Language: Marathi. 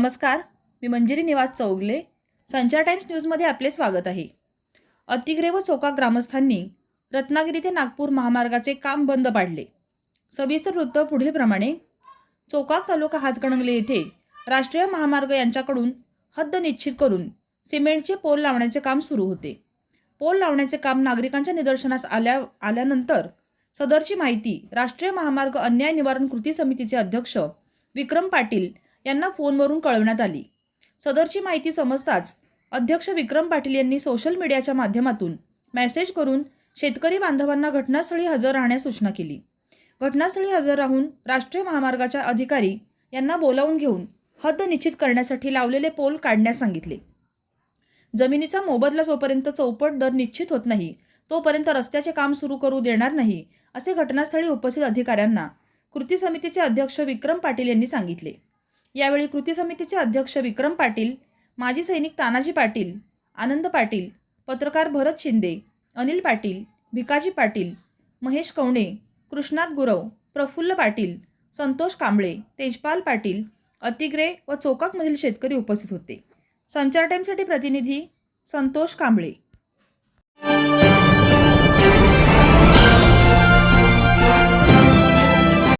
नमस्कार मी मंजिरी निवास चौगले संचार टाइम्स न्यूजमध्ये आपले स्वागत आहे. अतिग्रे व चौका ग्रामस्थांनी रत्नागिरी ते नागपूर महामार्गाचे काम बंद पाडले. सविस्तर वृत्त पुढीलप्रमाणे चौकाक तालुका हातकणंगले येथे राष्ट्रीय महामार्ग यांच्याकडून हद्द निश्चित करून सिमेंटचे पोल लावण्याचे काम सुरू होते. पोल लावण्याचे काम नागरिकांच्या निदर्शनास आल्या आल्यानंतर सदरची माहिती राष्ट्रीय महामार्ग अन्याय निवारण कृती समितीचे अध्यक्ष विक्रम पाटील यांना फोनवरून कळवण्यात आली. सदरची माहिती समजताच अध्यक्ष विक्रम पाटील यांनी सोशल मीडियाच्या माध्यमातून मेसेज करून शेतकरी बांधवांना घटनास्थळी हजर राहण्यास सूचना केली. घटनास्थळी हजर राहून राष्ट्रीय महामार्गाच्या अधिकारी यांना बोलावून घेऊन हद्द निश्चित करण्यासाठी लावलेले पोल काढण्यास सांगितले. जमिनीचा मोबदला जोपर्यंत चौपट दर निश्चित होत नाही तोपर्यंत रस्त्याचे काम सुरू करू देणार नाही असे घटनास्थळी उपस्थित अधिकाऱ्यांना कृती समितीचे अध्यक्ष विक्रम पाटील यांनी सांगितले. यावेळी कृती समितीचे अध्यक्ष विक्रम पाटील माजी सैनिक तानाजी पाटील आनंद पाटील पत्रकार भरत शिंदे अनिल पाटील भिकाजी पाटील महेश कवणे कृष्णात गुरव प्रफुल्ल पाटील संतोष कांबळे तेजपाल पाटील अतिग्रे व चोकाकमधील शेतकरी उपस्थित होते. संचार टाईमसाठी प्रतिनिधी संतोष कांबळे.